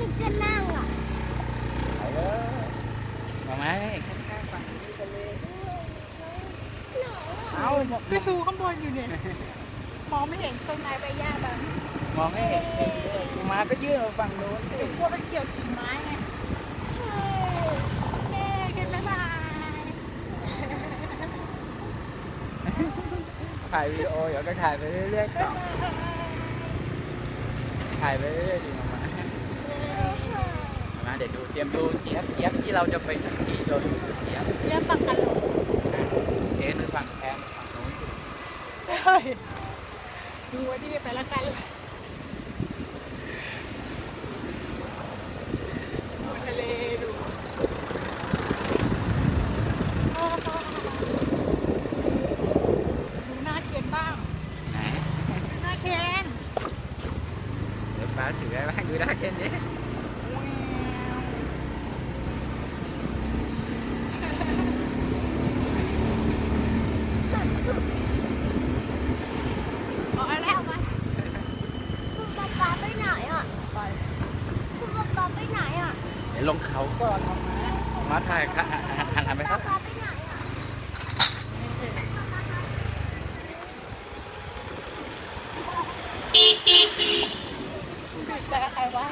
ฉันจะนั่งอะไปเลยมาไหมข้างๆฝั่งนี้ทะเลหนูเอาหมดก็ชูข้างบนอยู่เนี่ย มองไม่เห็นต้นไม้ใบหญ้าแบบมองไม่เห็นเลยมาก็ยื่นมาฝั่งโน้นสิกลัวมันเกี่ยวกิ่งไม้ไงเย้กันบ๊ายบายถ่ายวีดีโอเดี๋ยวก็ถ่ายไปเรื่อยๆต่อถ่ายไปเรื่อยๆดีมามา เดี๋ยวดูเตรียมดูเจี๊ยบเจี๊ยบที่เราจะไปทันทีโดยเจี๊ยบเจี๊ยบปักกันโหลเทนฝั่งแทนฝั่งโน้นเฮ้ยดูไว้ดีไปละกันดูทะเลดูโอ้โหดูหน้าเทียนบ้างไหนหน้าเทียนเดี๋ยวป้าถือไว้บ้างดูได้แค่นี้แวว ลงเขาก่อนมาถ่ายค่ะหันไปครับแต่ใครว่า